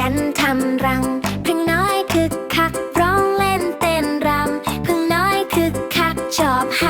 ยันทำรังพึ่งน้อยคึกคักร้องเล่นเต้นรำพึ่งน้อยคึกคักชอบหา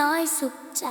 น้อยสุขใจ